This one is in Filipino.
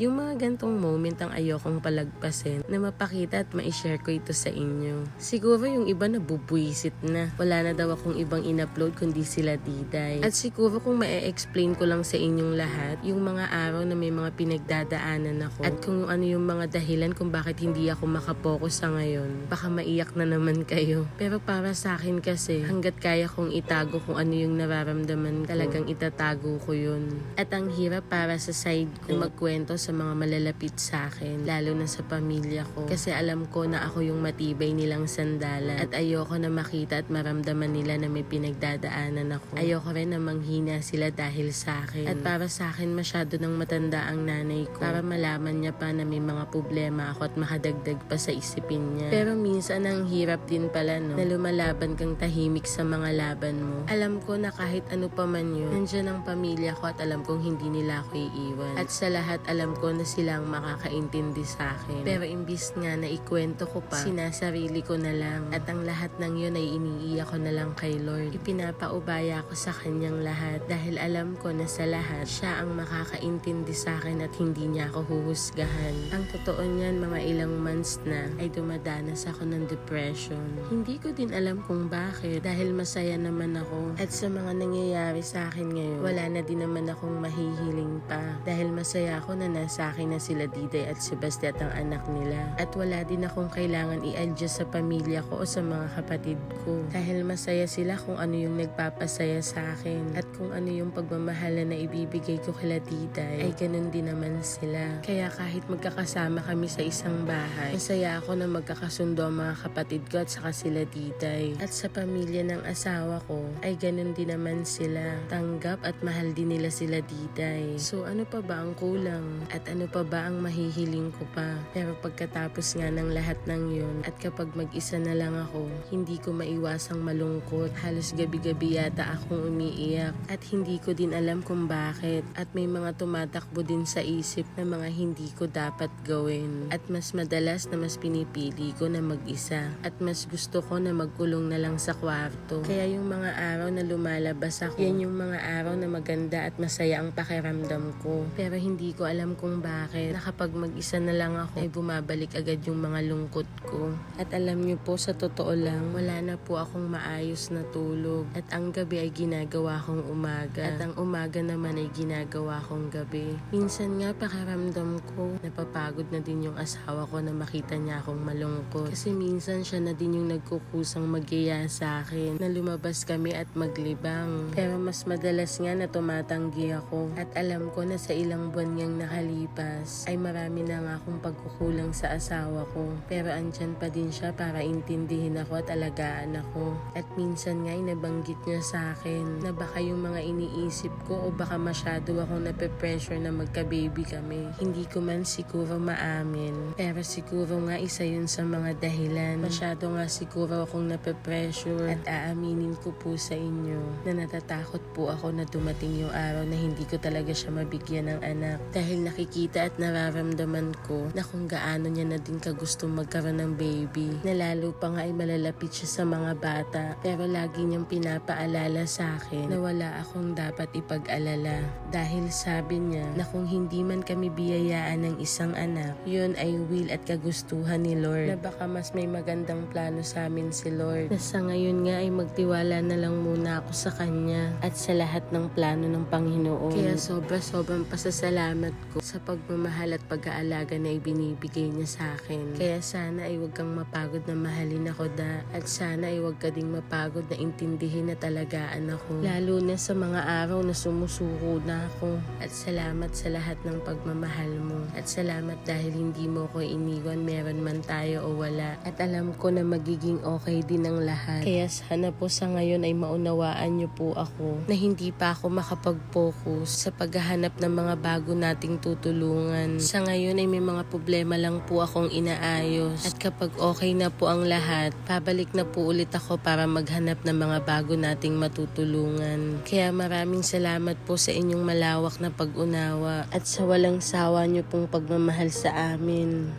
Yung mga gantong moment ang ayokong palagpasin na mapakita at ma-share ko ito sa inyo. Siguro yung iba na bubuisit na. Wala na daw akong ibang in-upload kundi sila Diday. At siguro kung ma-explain ko lang sa inyong lahat, yung mga araw na may mga pinagdadaanan ako at kung ano yung mga dahilan kung bakit hindi ako makapokus sa ngayon, baka maiyak na naman kayo. Pero para sa akin kasi, hanggat kaya kong itago kung ano yung nararamdaman, talagang itatago ko yun. At ang hirap para sa side ko magkwento sa mga malalapit sa akin, lalo na sa pamilya ko. Kasi alam ko na ako yung matibay nilang sandalan at ayoko na makita at maramdaman nila na may pinagdadaanan ako. Ayoko rin na manghina sila dahil sa akin. At para sa akin masyado nang matanda ang nanay ko para malaman niya pa na may mga problema ako at makadagdag pa sa isipin niya. Pero minsan ang hirap din pala no, na lumalaban kang tahimik sa mga laban mo. Alam ko na kahit ano pa man yun, nandyan ang pamilya ko at alam kong hindi nila ako iiwan. At sa lahat alam ko na sila ang makakaintindi sa akin. Pero imbis nga na ikwento ko pa, sinasarili ko na lang. At ang lahat ng yun ay iniiyak ko na lang kay Lord. Ipinapaubaya ko sa kanyang lahat dahil alam ko na sa lahat, siya ang makakaintindi sa akin at hindi niya ako huhusgahan. Ang totoo niyan, mga ilang months na ay dumadanas ako ng depression. Hindi ko din alam kung bakit dahil masaya naman ako. At sa mga nangyayari sa akin ngayon, wala na din naman akong mahihiling pa. Dahil masaya ako na nasa akin na sila Diday at si Basti at ang anak nila. At wala din akong kailangan i-adjust sa pamilya ko o sa mga kapatid ko. Dahil masaya sila kung ano yung nagpapasaya sa akin. At kung ano yung pagmamahala na ibibigay ko kila Diday, ay ganun din naman sila. Kaya kahit magkakasama kami sa isang bahay, masaya ako na magkakasundo ang mga kapatid ko at saka sila Diday. At sa pamilya ng asawa ko, ay ganun din naman sila. Tanggap at mahal din nila sila Diday. So ano pa ba ang kulang? At ano pa ba ang mahihiling ko pa? Pero pagkatapos nga ng lahat ng yun, at kapag mag-isa na lang ako, hindi ko maiwasang malungkot. Halos gabi-gabi yata akong umiiyak. At hindi ko din alam kung bakit. At may mga tumatakbo din sa isip na mga hindi ko dapat gawin. At mas madalas na mas pinipili ko na mag-isa. At mas gusto ko na magkulong na lang sa kwarto. Kaya yung mga araw na lumalabas ako, yan yung mga araw na maganda at masaya ang pakiramdam ko. Pero hindi ko alam kung bakit na kapag mag-isa na lang ako, ay bumabalik agad yung mga lungkot ko. At alam niyo po, sa totoo lang, wala na po akong maayos na tulog. At ang gabi ay ginagawa kong umaga. At ang umaga naman ay ginagawa kong gabi. Minsan nga pakiramdam ko, napapagod na din yung asawa ko na makita niya akong malungkot. Kasi minsan siya na din yung nagkukusang magyaya sa akin na lumabas kami at maglibang. Pero mas madalas nga na tumatanggi ako. At alam ko na sa ilang buwan niyang nakalipas ay marami na nga akong pagkukulang sa asawa ko. Pero andyan pa din siya para intindihin ako at alagaan ako. At minsan nga ay nabanggit niya sa akin na baka yung mga iniisip ko o baka masyado akong nape-pressure na magka-baby kami. Hindi ko man siguro maamin. Pero siguro nga isa yun sa mga dahilan. Masyado nga siguro akong nape-pressure at aaminin ko po sa inyo na natatakot po ako na dumating yung araw na hindi ko talaga siya mabigyan ng anak. Dahil nakikita at nararamdaman ko na kung gaano niya na din kagustong magkaroon ng baby. Na lalo pa nga ay malalapit siya sa mga bata. Pero lagi niyang pinapaalala sa akin na wala akong dapat ipag-alala. Dahil sabi niya na kung hindi man kami biyayaan ng isang anak, yun ay will at kagustuhan ni Lord. Na baka mas may magandang plano sa amin si Lord. Na sa ngayon nga ay magtiwala na lang muna ako sa Kanya at sa lahat ng plano ng Panginoon. Kaya sobra-sobrang pasasalamat ko sa pagmamahal at pag-aalaga na ibinibigay niya sa akin. Kaya sana ay huwag kang mapagod na mahalin ako da at sana ay huwag ka ding mapagod na intindihin at alagaan ako. Lalo na sa mga araw na sumusuko na ako. At salamat sa lahat ng pagmamahal mo. At salamat dahil hindi mo ko iniwan meron man tayo o wala. At alam ko na magiging okay din ang lahat. Kaya sana po sa ngayon ay maunawaan niyo po ako na hindi pa ako makapag-focus sa paghahanap ng mga bago nating tutulungan. Sa ngayon ay may mga problema lang po akong inaayos. At kapag okay na po ang lahat, pabalik na po ulit ako para maghanap ng mga bago nating matutulungan. Kaya maraming salamat po sa inyong malawak na pag-unawa at sa walang sawa niyo pong pagmamahal sa amin.